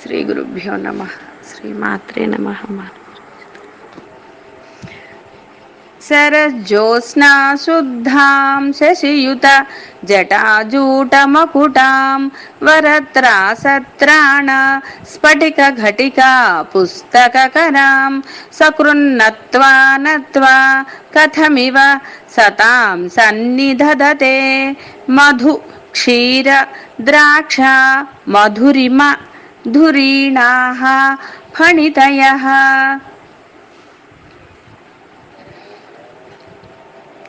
శ్రీ గురుభ్యో నమ శ్రీమాత్రే నమ శరజ్యోత్స్నా శుద్ధాం శశియుత జటాజూటమకుటాం వరత్రాసత్రాణ స్ఫటిక ఘటికా పుస్తకరాం సకృన్నత్వా నత్వా కథమివ సతాం సన్నిధదతే మధు క్షీర ద్రాక్ష మధురిమ ధురీణాః ఫణితయః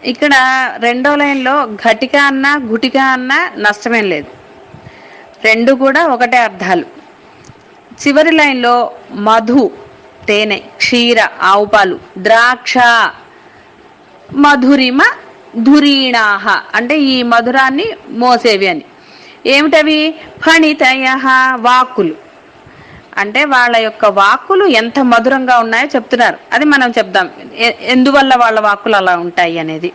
ఇక్కడ రెండో లైన్లో ఘటిక అన్న గుటిక అన్న నష్టమేం లేదు. రెండు కూడా ఒకటే అర్థాలు. చివరి లైన్లో మధు తేనె క్షీర ఆవు పాలు ద్రాక్ష మధురిమ ధురీణాహ. అంటే ఈ మధురాన్ని మోసేవి అని. ఏమిటవి? ఫణితయ వాక్కులు. అంటే వాళ్ళ యొక్క వాక్కులు ఎంత మధురంగా ఉన్నాయో చెప్తున్నారు. అది మనం చెప్దాం. ఎందువల్ల వాళ్ళ వాక్కులు అలా ఉంటాయి అనేది.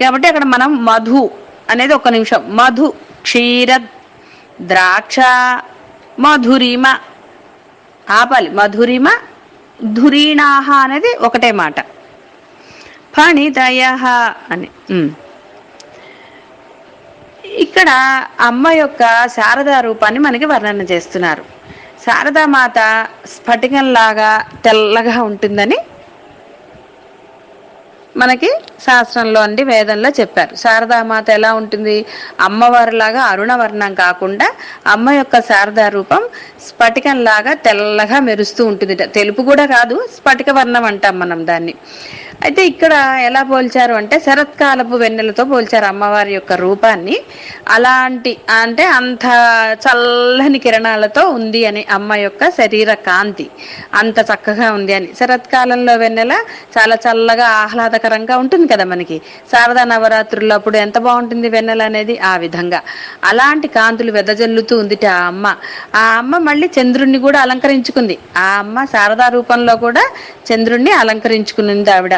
కాబట్టి అక్కడ మనం మధు అనేది ఒక నిమిషం. మధు క్షీర ద్రాక్ష మధురిమ ఆపాలి. మధురిమ ధురీణాహ అనేది ఒకటే మాట. ఫణితయ అని. ఇక్కడ అమ్మ యొక్క శారదా రూపాన్ని మనకి వర్ణన చేస్తున్నారు. శారదామాత స్ఫటికంలాగా తెల్లగా ఉంటుందని మనకి శాస్త్రంలో అండి వేదంలో చెప్పారు. శారదామాత ఎలా ఉంటుంది? అమ్మవారిలాగా అరుణవర్ణం కాకుండా అమ్మ యొక్క శారదా రూపం స్ఫటికంలాగా తెల్లగా మెరుస్తూ ఉంటుంది తెలుపు కూడా కాదు స్ఫటిక వర్ణం అంటాం మనం దాన్ని. అయితే ఇక్కడ ఎలా పోల్చారు అంటే శరత్కాలపు వెన్నెలతో పోల్చారు అమ్మవారి యొక్క రూపాన్ని. అలాంటి అంటే అంత చల్లని కిరణాలతో ఉంది అని అమ్మ యొక్క శరీర కాంతి. అంత చక్కగా ఉంది అని. శరత్కాలంలో వెన్నెల చాలా చల్లగా ఆహ్లాదకరంగా ఉంటుంది కదా మనకి. శారదా నవరాత్రుల్లో అప్పుడు ఎంత బాగుంటుంది వెన్నెల అనేది? ఆ విధంగా. అలాంటి కాంతులు వెదజల్లుతూ ఉంది ఆ అమ్మ. ఆ అమ్మ మళ్ళీ చంద్రుణ్ణి కూడా అలంకరించుకుంది. ఆ అమ్మ శారదా రూపంలో కూడా చంద్రుణ్ణి అలంకరించుకునింది ఆవిడ.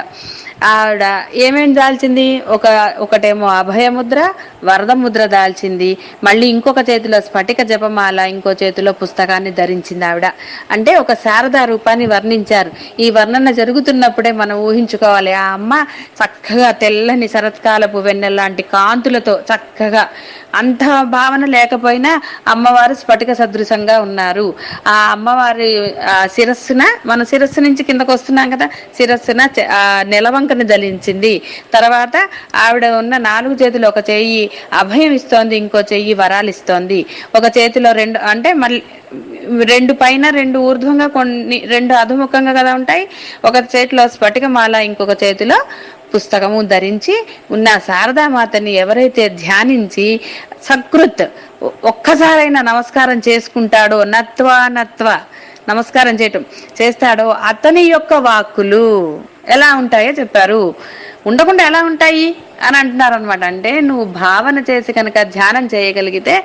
ఆవిడ ఏమేం దాల్చింది? ఒక ఒకటేమో అభయముద్ర వరద ముద్ర దాల్చింది. మళ్ళీ ఇంకొక చేతిలో స్ఫటిక జపమాల ఇంకో చేతిలో పుస్తకాన్ని ధరించింది ఆవిడ. అంటే ఒక శారదా రూపాన్ని వర్ణించారు. ఈ వర్ణన జరుగుతున్నప్పుడే మనం ఊహించుకోవాలి. ఆ అమ్మ చక్కగా తెల్లని శరత్కాలపు వెన్నెల లాంటి కాంతులతో చక్కగా అంత భావన లేకపోయినా అమ్మవారు స్ఫటిక సదృశంగా ఉన్నారు. ఆ అమ్మవారి ఆ శిరస్సున మన శిరస్సు నుంచి కిందకు వస్తున్నాం కదా? శిరస్సున ఆ నెలవంకని దలించింది తర్వాత ఆవిడ ఉన్న నాలుగు చేతులు ఒక చేయి అభయం ఇస్తోంది ఇంకో చెయ్యి వరాలు ఇస్తోంది. ఒక చేతిలో రెండు అంటే మళ్ళీ రెండు పైన రెండు ఊర్ధ్వంగా కొన్ని రెండు అధుముఖంగా కదా ఉంటాయి. ఒక చేతిలో స్ఫటికమాల ఇంకొక చేతిలో పుస్తకము ధరించి ఉన్న శారదామాతని ఎవరైతే ధ్యానించి సకృత్ ఒక్కసారైనా నమస్కారం చేసుకుంటాడో నత్వా నత్వ నమస్కారం చేయటం చేస్తాడో అతని యొక్క వాక్కులు. ఎలా ఉంటాయో చెప్పారు. ఉండకుండా ఎలా ఉంటాయి? అని అంటున్నారు అనమాట అంటే నువ్వు భావన చేసి కనుక ధ్యానం చేయగలిగితే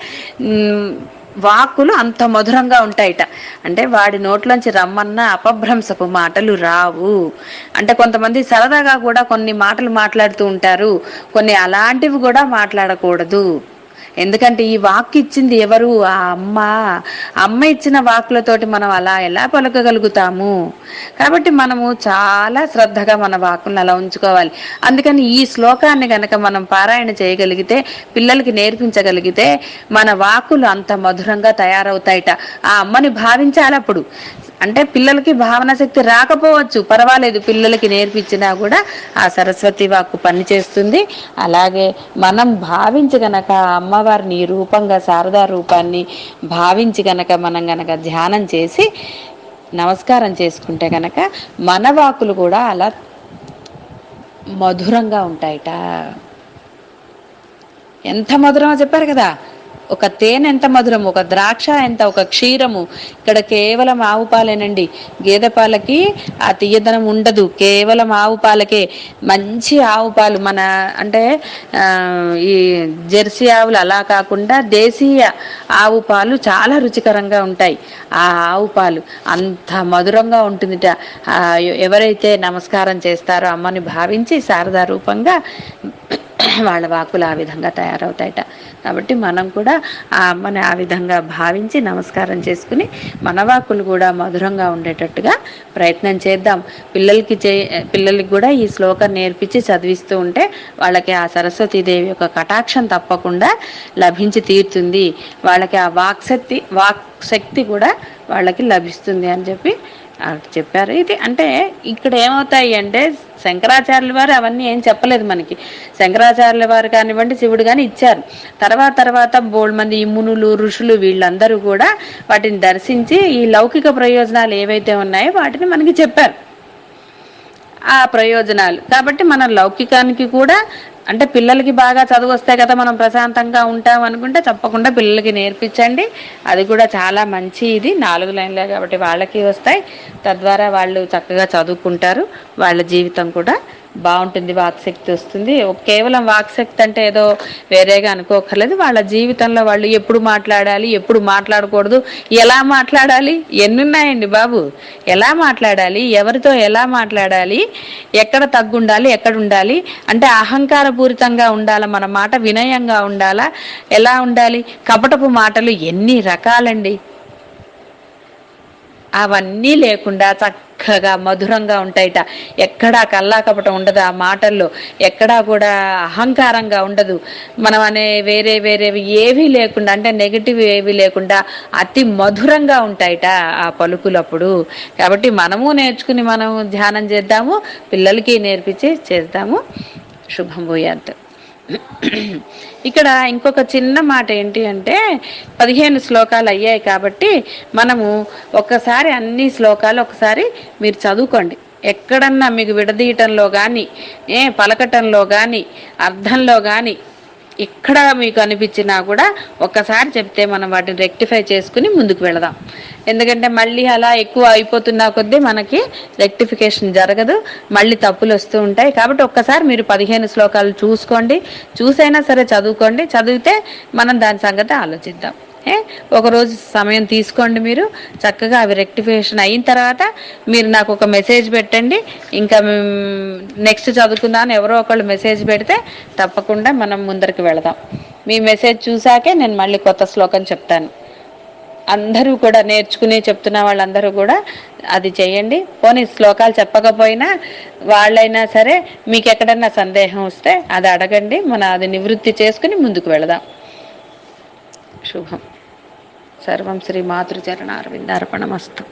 వాక్కులు అంత మధురంగా ఉంటాయిట. అంటే వాడి నోట్లోంచి రమ్మన్న అపభ్రంశపు మాటలు రావు. అంటే కొంతమంది సరదాగా కూడా కొన్ని మాటలు మాట్లాడుతూ ఉంటారు. కొన్ని అలాంటివి కూడా మాట్లాడకూడదు. ఎందుకంటే ఈ వాక్ ఇచ్చింది ఎవరు? ఆ అమ్మ. అమ్మ ఇచ్చిన వాక్కులతోటి మనం అలా ఎలా పలకగలుగుతాము? కాబట్టి మనము చాలా శ్రద్ధగా మన వాక్కులను అలా ఉంచుకోవాలి. అందుకని ఈ శ్లోకాన్ని గనక మనం పారాయణ చేయగలిగితే పిల్లలకి నేర్పించగలిగితే మన వాకులు అంత మధురంగా తయారవుతాయిట. ఆ అమ్మని భావించాలి అప్పుడు అంటే పిల్లలకి భావన శక్తి రాకపోవచ్చు. పర్వాలేదు పిల్లలకి నేర్పించినా కూడా ఆ సరస్వతి వాక్కు పనిచేస్తుంది అలాగే మనం భావించి గనక అమ్మవారిని రూపంగా శారదా రూపాన్ని భావించి గనక మనం గనక ధ్యానం చేసి నమస్కారం చేసుకుంటే గనక మన వాకులు కూడా అలా మధురంగా ఉంటాయట. ఎంత మధురమో చెప్పారు కదా. ఒక తేనె ఎంత మధురం ఒక ద్రాక్ష ఎంత ఒక క్షీరము ఇక్కడ కేవలం ఆవు పాలేనండి. గేదె పాలకి ఆ తీయదనం ఉండదు. కేవలం ఆవు పాలకే. మంచి ఆవు పాలు మన అంటే ఈ జెర్సీ ఆవులు అలా కాకుండా దేశీయ ఆవు పాలు చాలా రుచికరంగా ఉంటాయి. ఆ ఆవు పాలు అంత మధురంగా ఉంటుందిట. ఎవరైతే నమస్కారం చేస్తారో అమ్మని భావించి శారదా రూపంగా వాళ్ళ వాకులు ఆ విధంగా తయారవుతాయట. కాబట్టి మనం కూడా ఆ అమ్మని ఆ విధంగా భావించి నమస్కారం చేసుకుని మన వాకులు కూడా మధురంగా ఉండేటట్టుగా ప్రయత్నం చేద్దాం. పిల్లలకి చే పిల్లలకి కూడా ఈ శ్లోకం నేర్పించి చదివిస్తూ ఉంటే వాళ్ళకి ఆ సరస్వతీదేవి యొక్క కటాక్షం తప్పకుండా లభించి తీరుతుంది. వాళ్ళకి ఆ వాక్శక్తి వాక్ శక్తి కూడా వాళ్ళకి లభిస్తుంది అని చెప్పి చెప్పారు. ఇది అంటే ఇక్కడ ఏమవుతాయి అంటే శంకరాచార్యుల వారు అవన్నీ ఏం చెప్పలేదు మనకి. శంకరాచార్యుల వారు కానివ్వండి శివుడు కానీ ఇచ్చారు. తర్వాత తర్వాత బోల్డ్ మంది ఈ మునులు ఋషులు వీళ్ళందరూ కూడా వాటిని దర్శించి ఈ లౌకిక ప్రయోజనాలు ఏవైతే ఉన్నాయో వాటిని మనకి చెప్పారు. ఆ ప్రయోజనాలు. కాబట్టి మన లౌకికానికి కూడా అంటే పిల్లలకి బాగా చదువు వస్తే కదా మనం ప్రశాంతంగా ఉంటాం అనుకుంటే తప్పకుండా పిల్లలకి నేర్పించండి. అది కూడా చాలా మంచి ఇది. నాలుగు లైన్లే కాబట్టి వాళ్ళకి వస్తాయి. తద్వారా వాళ్ళు చక్కగా చదువుకుంటారు. వాళ్ళ జీవితం కూడా బాగుంటుంది వాక్శక్తి వస్తుంది. కేవలం వాక్శక్తి అంటే ఏదో వేరేగా అనుకోకర్లేదు. వాళ్ళ జీవితంలో వాళ్ళు ఎప్పుడు మాట్లాడాలి ఎప్పుడు మాట్లాడకూడదు ఎలా మాట్లాడాలి ఎన్నున్నాయండి బాబు? ఎలా మాట్లాడాలి ఎవరితో ఎలా మాట్లాడాలి ఎక్కడ తగ్గుండాలి ఎక్కడ ఉండాలి అంటే అహంకారపూరితంగా ఉండాలా మన మాట వినయంగా ఉండాలా ఎలా ఉండాలి కపటపు మాటలు ఎన్ని రకాలండి. అవన్నీ లేకుండా చక్క చక్కగా మధురంగా ఉంటాయిట. ఎక్కడా కల్లాకపటం ఉండదు ఆ మాటల్లో. ఎక్కడా కూడా అహంకారంగా ఉండదు. మనం అనే వేరే వేరేవి ఏవీ లేకుండా అంటే నెగిటివ్ ఏవి లేకుండా అతి మధురంగా ఉంటాయిట ఆ పలుకులప్పుడు. కాబట్టి మనము నేర్చుకుని మనం ధ్యానం చేద్దాము పిల్లలకి నేర్పించి చేద్దాము. శుభం భూయాత్. ఇక్కడ ఇంకొక చిన్న మాట ఏంటి అంటే పదిహేను శ్లోకాలు అయ్యాయి కాబట్టి మనము ఒక్కసారి అన్ని శ్లోకాలు ఒకసారి మీరు చదువుకోండి. ఎక్కడన్నా మీకు విడదీయటంలో కానీ ఏ పలకటంలో కానీ అర్థంలో కానీ ఇక్కడ మీకు అనిపించినా కూడా ఒక్కసారి చెప్తే మనం వాటిని రెక్టిఫై చేసుకుని ముందుకు వెళదాం. ఎందుకంటే మళ్ళీ అలా ఎక్కువ అయిపోతున్నా కొద్దీ మనకి రెక్టిఫికేషన్ జరగదు మళ్ళీ తప్పులు వస్తూ ఉంటాయి. కాబట్టి ఒక్కసారి మీరు పదిహేను శ్లోకాలు చూసుకోండి చూసైనా సరే చదువుకోండి. చదివితే మనం దాని సంగతి ఆలోచిద్దాం. ఒకరోజు సమయం తీసుకోండి మీరు. చక్కగా అవి రెక్టిఫికేషన్ అయిన తర్వాత మీరు నాకు ఒక మెసేజ్ పెట్టండి. ఇంకా నెక్స్ట్ చదువుకుందాం ఎవరో ఒకళ్ళు మెసేజ్ పెడితే తప్పకుండా మనం ముందరికి వెళదాం. మీ మెసేజ్ చూసాకే నేను మళ్ళీ కొత్త శ్లోకం చెప్తాను. అందరూ కూడా నేర్చుకుని చెప్తున్న వాళ్ళందరూ కూడా అది చేయండి. పోనీ శ్లోకాలు చెప్పకపోయినా వాళ్ళైనా సరే మీకు ఎక్కడన్నా సందేహం వస్తే అది అడగండి. మన అది నివృత్తి చేసుకుని ముందుకు వెళదాం. శుభం. సర్వం శ్రీ మాతృచరణ అరవిందార్పణమస్తు